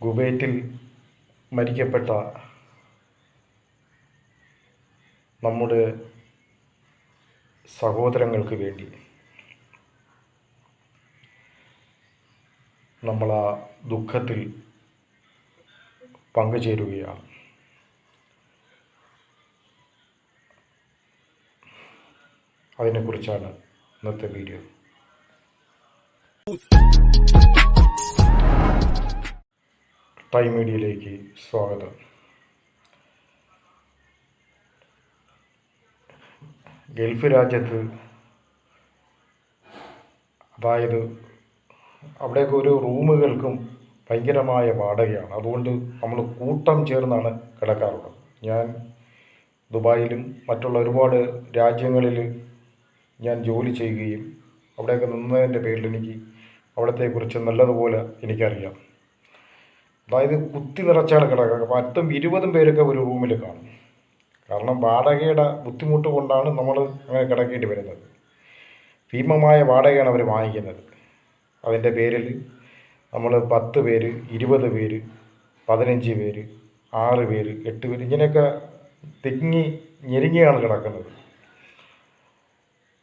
കുവൈറ്റിൽ മരിക്കപ്പെട്ട നമ്മുടെ സഹോദരങ്ങൾക്ക് വേണ്ടി നമ്മൾ ആ ദുഃഖത്തിൽ പങ്കുചേരുകയാണ്. അതിനെക്കുറിച്ചാണ് ഇന്നത്തെ വീഡിയോ. ടൈം മീഡിയയിലേക്ക് സ്വാഗതം. ഗൾഫ് രാജ്യത്ത് അതായത് അവിടെയൊക്കെ ഒരു റൂമുകൾക്കും ഭയങ്കരമായ വാടകയാണ്. അതുകൊണ്ട് നമ്മൾ കൂട്ടം ചേർന്നാണ് കിടക്കാറുള്ളത്. ഞാൻ ദുബായിലും മറ്റുള്ള ഒരുപാട് രാജ്യങ്ങളിൽ ഞാൻ ജോലി ചെയ്യുകയും അവിടെയൊക്കെ നിന്നതിന്റെ പേരിൽ എനിക്ക് അവിടത്തെക്കുറിച്ച് നല്ലതുപോലെ എനിക്കറിയാം. അതായത് കുത്തി നിറച്ചാണ് കിടക്കുക. പത്തും ഇരുപതും പേരൊക്കെ ഒരു റൂമിൽ കാണും. കാരണം വാടകയുടെ ബുദ്ധിമുട്ട് കൊണ്ടാണ് നമ്മൾ അങ്ങനെ കിടക്കേണ്ടി വരുന്നത്. ഭീമമായ വാടകയാണ് അവർ വാങ്ങിക്കുന്നത്. അതിന്റെ പേരിൽ നമ്മൾ പത്ത് പേര് ഇരുപത് പേര് പതിനഞ്ച് പേര് ആറ് പേര് എട്ട് പേര് ഇങ്ങനെയൊക്കെ തിങ്ങി ഞെരുങ്ങിയാണ് കിടക്കുന്നത്.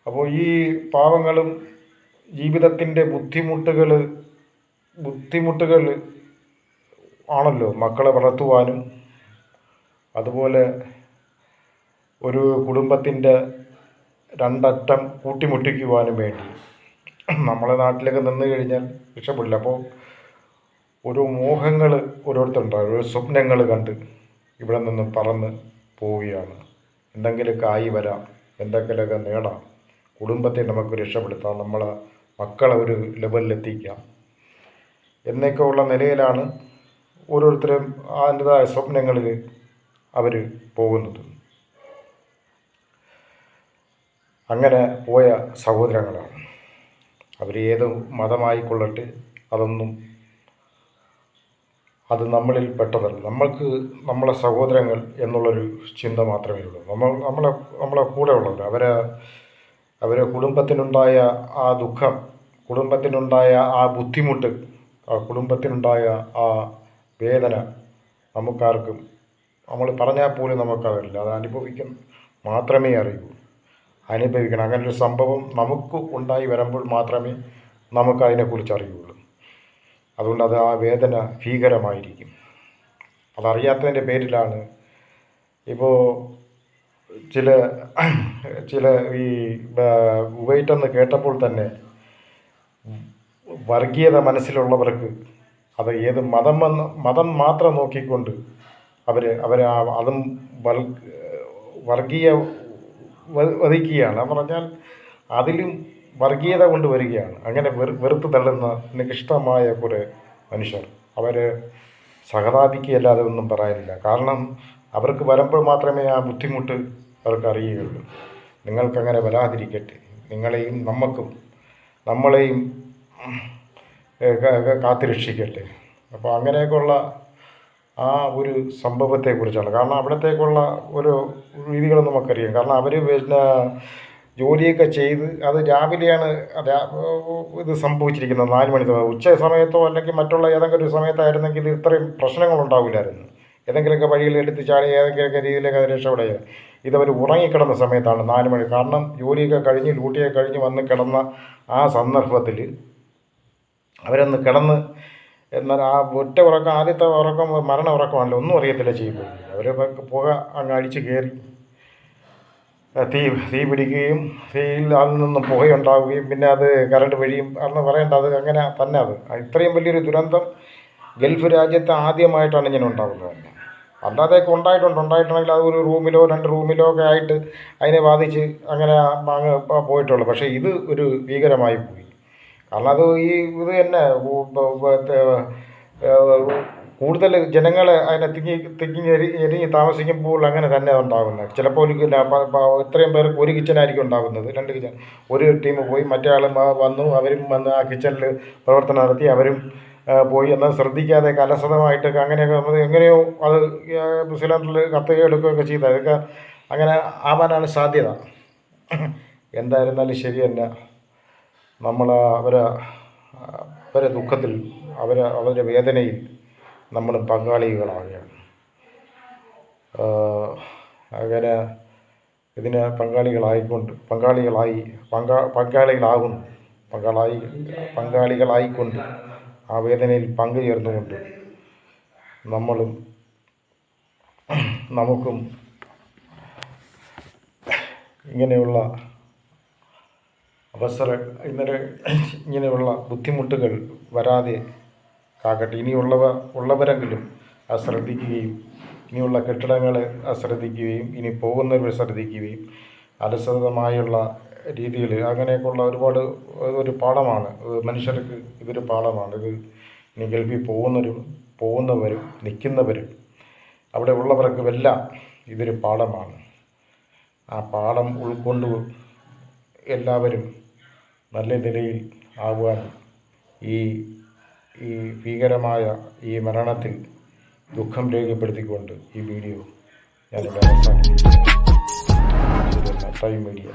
അപ്പോൾ ഈ പാവങ്ങളും ജീവിതത്തിന്റെ ബുദ്ധിമുട്ടുകൾ ബുദ്ധിമുട്ടുകൾ ആണല്ലോ മക്കളെ വളർത്തുവാനും. അതുപോലെ ഒരു കുടുംബത്തിന്റെ രണ്ടറ്റം കൂട്ടിമുട്ടിക്കുവാനും വേണ്ടി. നമ്മളെ നാട്ടിലൊക്കെ നിന്ന് കഴിഞ്ഞാൽ രക്ഷപ്പെടില്ല. അപ്പോൾ ഒരു മോഹങ്ങൾ ഓരോരുത്തരുണ്ടാകും ഒരു സ്വപ്നങ്ങൾ കണ്ട് ഇവിടെ നിന്ന് പറന്ന് പോവുകയാണ്. എന്തെങ്കിലുമൊക്കെ ആയി വരാം. എന്തെങ്കിലുമൊക്കെ നേടാം. കുടുംബത്തെ നമുക്ക് രക്ഷപ്പെടുത്താം. നമ്മളെ മക്കളെ ഒരു ലെവലിലെത്തിക്കാം എന്നൊക്കെയുള്ള നിലയിലാണ് ഓരോരുത്തരും അതിന്റെതായ സ്വപ്നങ്ങളിൽ അവർ പോകുന്നത്. അങ്ങനെ പോയ സഹോദരങ്ങളാണ്. അവർ ഏത് മതമായിക്കൊള്ളട്ടെ അതൊന്നും അത് നമ്മളിൽ പെട്ടതല്ല. നമ്മൾക്ക് നമ്മളെ സഹോദരങ്ങൾ എന്നുള്ളൊരു ചിന്ത മാത്രമേ ഉള്ളൂ. നമ്മൾ നമ്മളെ നമ്മളെ കൂടെ ഉള്ളവർ അവരെ അവരെ കുടുംബത്തിനുണ്ടായ ആ ദുഃഖം കുടുംബത്തിനുണ്ടായ ആ ബുദ്ധിമുട്ട് ആ കുടുംബത്തിനുണ്ടായ ആ വേദന നമുക്കാർക്കും. നമ്മൾ പറഞ്ഞാൽ പോലും നമുക്കറിയില്ല. അത് അനുഭവിക്കും മാത്രമേ അറിയൂ. അനുഭവിക്കണം. അങ്ങനെ ഒരു സംഭവം നമുക്ക് ഉണ്ടായി വരുമ്പോൾ മാത്രമേ നമുക്ക് അതിനെക്കുറിച്ച് അറിയുള്ളൂ. അതുകൊണ്ട് അത് ആ വേദന ഭീകരമായിരിക്കും. അതറിയാത്തതിന്റെ പേരിലാണ് ഇപ്പോൾ ചില ചില ഈ ഉപയിട്ടെന്ന് കേട്ടപ്പോൾ തന്നെ വർഗീയത മനസ്സിലുള്ളവർക്ക് അത് ഏത് മതം വന്ന് മതം മാത്രം നോക്കിക്കൊണ്ട് അവർ അവർ അതും വൽ വർഗീയ വധിക്കുകയാണ്. പറഞ്ഞാൽ അതിലും വർഗീയത കൊണ്ടുവരികയാണ് അങ്ങനെ വെറു വെറുത്ത് തള്ളുന്ന നികൃഷ്ടമായ കുറേ മനുഷ്യർ. അവർ സഹതാപിക്കുകയല്ലാതെ ഒന്നും പറയാനില്ല. കാരണം അവർക്ക് വരുമ്പോൾ മാത്രമേ ആ ബുദ്ധിമുട്ട് അവർക്ക് അറിയുകയുള്ളൂ. നിങ്ങൾക്കങ്ങനെ വരാതിരിക്കട്ടെ. നിങ്ങളെയും നമുക്കും നമ്മളെയും കാത്തുരക്ഷിക്കട്ടെ. അപ്പോൾ അങ്ങനെയൊക്കെയുള്ള ആ ഒരു സംഭവത്തെക്കുറിച്ചാണ്. കാരണം അവിടത്തേക്കുള്ള ഒരു രീതികൾ നമുക്കറിയാം. കാരണം അവർ പിന്നെ ജോലിയൊക്കെ ചെയ്ത് അത് രാവിലെയാണ് ഇത് സംഭവിച്ചിരിക്കുന്നത്. നാല് മണി സമയം. ഉച്ച സമയത്തോ അല്ലെങ്കിൽ മറ്റുള്ള ഏതെങ്കിലും ഒരു സമയത്തായിരുന്നെങ്കിൽ ഇത് ഇത്രയും പ്രശ്നങ്ങളുണ്ടാവില്ലായിരുന്നു. ഏതെങ്കിലുമൊക്കെ വഴിയിൽ എടുത്ത് ചാടി ഏതെങ്കിലുമൊക്കെ രീതിയിലൊക്കെ രക്ഷപ്പെടുക ഇതവർ ഉറങ്ങിക്കിടന്ന സമയത്താണ് നാല് മണി. കാരണം ജോലിയൊക്കെ കഴിഞ്ഞ് ഡ്യൂട്ടിയൊക്കെ കഴിഞ്ഞ് വന്ന് കിടന്ന ആ സന്ദർഭത്തിൽ അവരൊന്ന് കിടന്ന് എന്നാൽ ആ ഒറ്റ ഉറക്കം ആദ്യത്തെ ഉറക്കം മരണ ഉറക്കമാണല്ലോ. ഒന്നും അറിയത്തില്ല ചെയ്യുമ്പോൾ. അവർ പുക അങ്ങ് അടിച്ച് കയറി. തീ തീ പിടിക്കുകയും തീയിൽ അതിൽ നിന്നും പുകയുണ്ടാവുകയും പിന്നെ അത് കറണ്ട് വഴിയും അന്ന് പറയേണ്ട അത് അങ്ങനെ തന്നെ അത്. ഇത്രയും വലിയൊരു ദുരന്തം ഗൾഫ് രാജ്യത്ത് ആദ്യമായിട്ടാണ് ഇങ്ങനെ ഉണ്ടാകുന്നത് തന്നെ. അല്ലാതെയൊക്കെ ഉണ്ടായിട്ടുണ്ട്. ഉണ്ടായിട്ടുണ്ടെങ്കിൽ അത് ഒരു റൂമിലോ രണ്ട് റൂമിലോ ഒക്കെ ആയിട്ട് അതിനെ ബാധിച്ച് അങ്ങനെ അങ്ങ് പോയിട്ടുള്ളൂ. പക്ഷേ ഇത് ഒരു ഭീകരമായി പോയി. കാരണം അത് ഈ ഇത് തന്നെ കൂടുതൽ ജനങ്ങൾ അതിനെ തിങ്ങി തിങ്ങി എരി എരിഞ്ഞ് താമസിക്കുമ്പോൾ അങ്ങനെ തന്നെ ഉണ്ടാകുന്നത്. ചിലപ്പോൾ ഒരു ഇത്രയും പേർക്ക് ഒരു കിച്ചനായിരിക്കും ഉണ്ടാകുന്നത്. രണ്ട് കിച്ചൺ. ഒരു ടീം പോയി മറ്റേ ആൾ വന്നു അവരും വന്ന് ആ കിച്ചണിൽ പ്രവർത്തനം നടത്തി അവരും പോയി എന്നാൽ ശ്രദ്ധിക്കാതെ കലസതമായിട്ടൊക്കെ അങ്ങനെയൊക്കെ നമ്മൾ എങ്ങനെയോ അത് സിലിണ്ടറിൽ കത്തുകയോ എടുക്കുകയൊക്കെ ചെയ്ത് അതൊക്കെ അങ്ങനെ ആവാനാണ് സാധ്യത. എന്തായിരുന്നാലും ശരിയല്ല നമ്മൾ അവരെ അവരെ ദുഃഖത്തിൽ അവരെ അവരുടെ വേദനയിൽ നമ്മൾ പങ്കാളികളാവുകയാണ്. ആഹ് അങ്ങനെ ഇതിന് പങ്കാളികളായിക്കൊണ്ട് പങ്കാളികളായി പങ്കാ പങ്കാളികളാകുന്നു. പങ്കാളായി പങ്കാളികളായിക്കൊണ്ട് ആ വേദനയിൽ പങ്കുചേർന്നുകൊണ്ട് നമ്മളും നമുക്കും ഇങ്ങനെയുള്ള അവസര ഇന്നലെ ഇങ്ങനെയുള്ള ബുദ്ധിമുട്ടുകൾ വരാതെ കാക്കട്ടെ ഇനിയുള്ളവ ഉള്ളവരെങ്കിലും അത് ശ്രദ്ധിക്കുകയും ഇനിയുള്ള കെട്ടിടങ്ങളെ ശ്രദ്ധിക്കുകയും ഇനി പോകുന്നവർ ശ്രദ്ധിക്കുകയും അലസതമായുള്ള രീതിയിൽ അങ്ങനെയൊക്കെയുള്ള ഒരുപാട് ഒരു പാഠമാണ്. മനുഷ്യർക്ക് ഇതൊരു പാഠമാണ്. ഇത് ഇനി ഗൾഫിൽ പോകുന്നവരും പോകുന്നവരും നിൽക്കുന്നവരും അവിടെ ഉള്ളവർക്കുമെല്ലാം ഇതൊരു പാഠമാണ്. ആ പാഠം ഉൾക്കൊണ്ട് എല്ലാവരും നല്ല നിലയിൽ ആകുവാൻ ഈ ഈ ഭീകരമായ ഈ മരണത്തിൽ ദുഃഖം രേഖപ്പെടുത്തിക്കൊണ്ട് ഈ വീഡിയോ ഞാനിവിടെ അവസാനിപ്പിക്കുന്നു. മീഡിയ